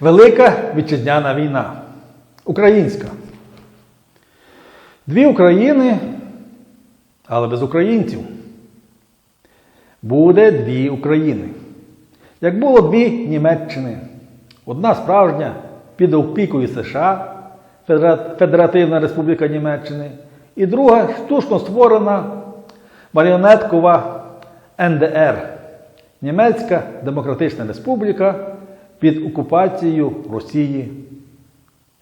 Велика вітчизняна війна. Українська. Дві України, але без українців. Буде дві України. Як було дві Німеччини. Одна справжня під опікою США, Федеративна Республіка Німеччини, і друга штучно створена маріонеткова НДР Німецька Демократична Республіка під окупацією Росії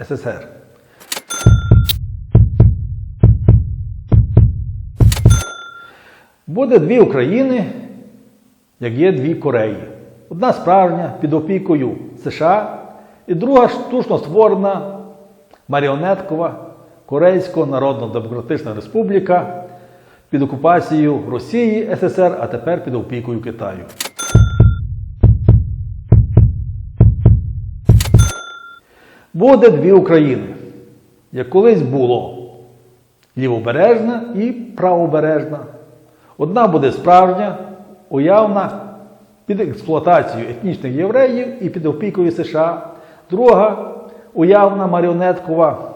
СССР. Буде дві України, як є дві Кореї. Одна справжня під опікою США, і друга штучно створена маріонеткова Корейсько Народно-Демократична Республіка під окупацією Росії СССР, а тепер під опікою Китаю. Буде дві України, як колись було лівобережна і правобережна. Одна буде справжня, уявна під експлуатацією етнічних євреїв і під опікою США. Друга уявна маріонеткова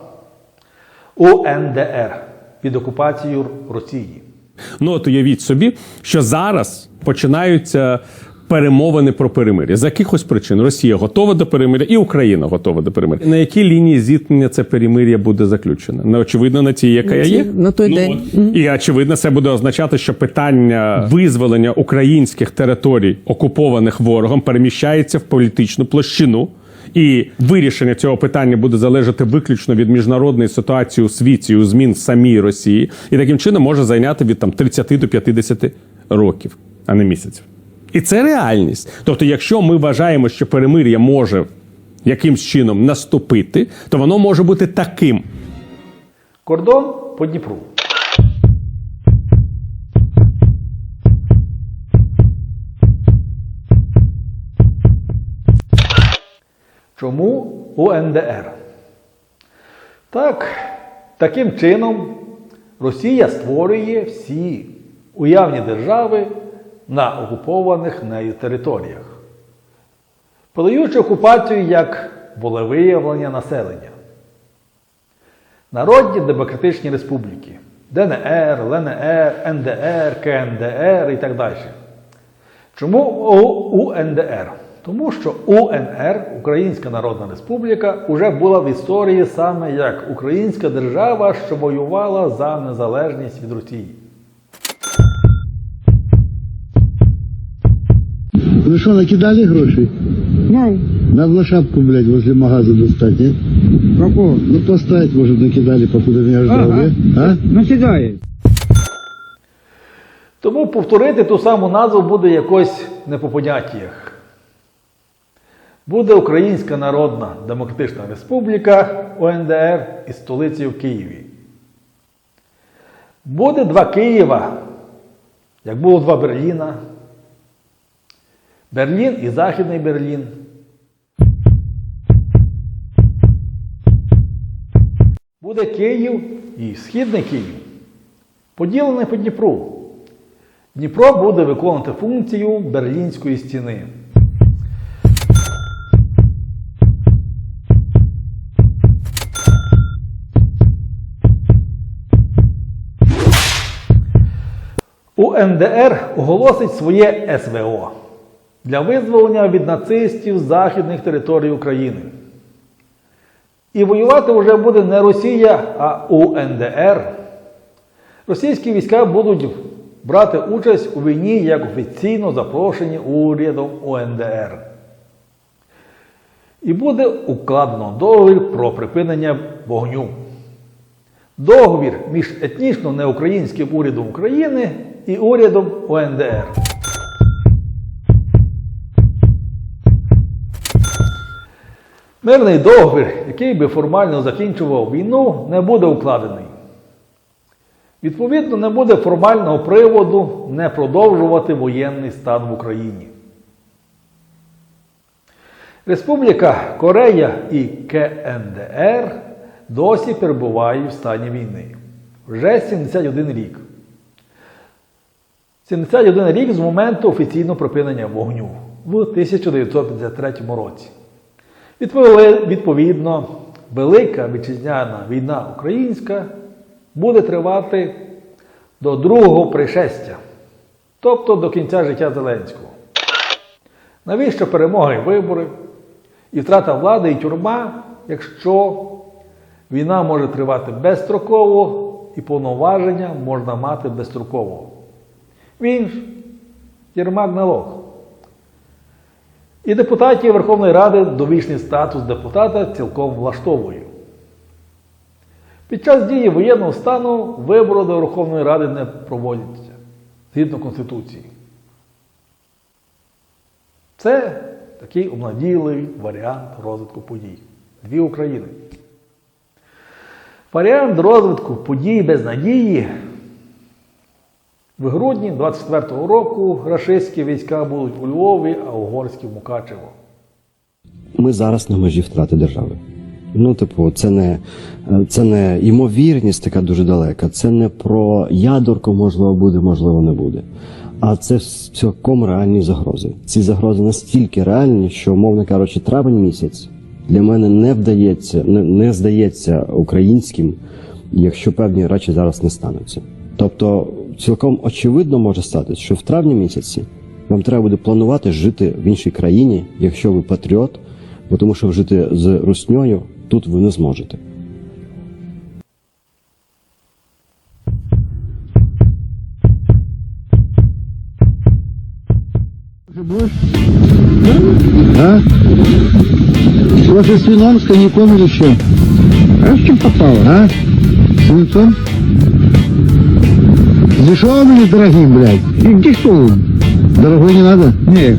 УНДР під окупацією Росії. Ну от уявіть собі, що зараз починаються перемовини про перемир'я. З якихось причин Росія готова до перемир'я і Україна готова до перемир'я. На якій лінії зіткнення це перемир'я буде заключено? Не очевидно на тій, яка є на той Ну, день. от. І очевидно, це буде означати, що питання визволення українських територій, окупованих ворогом, переміщається в політичну площину. І вирішення цього питання буде залежати виключно від міжнародної ситуації у світі, у змін самій Росії, і таким чином може зайняти від там 30 до 50 років, а не місяців. І це реальність. Тобто, якщо ми вважаємо, що перемир'я може якимсь чином наступити, то воно може бути таким. Кордон по Дніпру. Чому УНДР? Так, таким чином Росія створює всі уявні держави на окупованих нею територіях, подаючи окупацію як волевиявлення населення. Народні демократичні республіки ДНР, ЛНР, НДР, КНДР і так далі. Чому УНДР? Тому що УНР, Українська Народна Республіка, вже була в історії саме як українська держава, що воювала за незалежність від Росії. Вы что, накидали гроши? Ну, Надо шапку, блядь, возле магаза достать, нет? Какого? Ну, поставить, может, накидали, покуда меня ждал, Ага. А? Накидає. Тому повторити ту саму назву буде якось не по поняттях. Буде Українська Народна Демократична Республіка УНДР із столицею в Києві. Буде два Києва, як було два Берліна. Берлін і Західний Берлін. Буде Київ і Східний Київ, поділений по Дніпру. Дніпро буде виконувати функцію Берлінської стіни. УНДР оголосить своє СВО для визволення від нацистів західних територій України. І воювати вже буде не Росія, а УНДР. Російські війська будуть брати участь у війні як офіційно запрошені урядом УНДР. І буде укладено договір про припинення вогню. Договір між етнічно неукраїнським урядом України і урядом УНДР. Мирний договір, який би формально закінчував війну, не буде укладений. Відповідно, не буде формального приводу не продовжувати воєнний стан в Україні. Республіка Корея і КНДР досі перебувають в стані війни. Вже 71 рік. 71 рік з моменту офіційного припинення вогню в 1953 році. Відповіли- Відповідно, велика вітчизняна війна українська буде тривати до другого пришестя, тобто до кінця життя Зеленського. Навіщо перемоги і вибори, і втрата влади, і тюрма, якщо війна може тривати безстроково і повноваження можна мати безстроково? Він ж Єрмак не лох. І депутатів Верховної Ради довічний статус депутата цілком влаштовує. Під час дії воєнного стану вибори до Верховної Ради не проводяться згідно Конституції. Це такий обнадійливий варіант розвитку подій. Дві України. Варіант розвитку подій без надії. В грудні 24-го року рашистські війська будуть у Львові, а угорські в Мукачево. ми зараз на межі втрати держави. Ну, типу, це не, це не ймовірність така дуже далека. Це не про ядерку, можливо, буде, можливо, не буде. А це цілком реальні загрози. Ці загрози настільки реальні, що, умовно кажучи, травень місяць для мене не вдається, не, не здається українським, якщо певні речі зараз не стануться. Тобто, цілком очевидно може статися, що в травні місяці вам треба буде планувати жити в іншій країні, якщо ви патріот, бо тому що жити з русньою тут ви не зможете. А? Кофе с вином, с коньяком или что? А с чем попало? А? С винцом? Дешевым или дорогим, блядь? И дешевым. Дорогой не надо? Нет.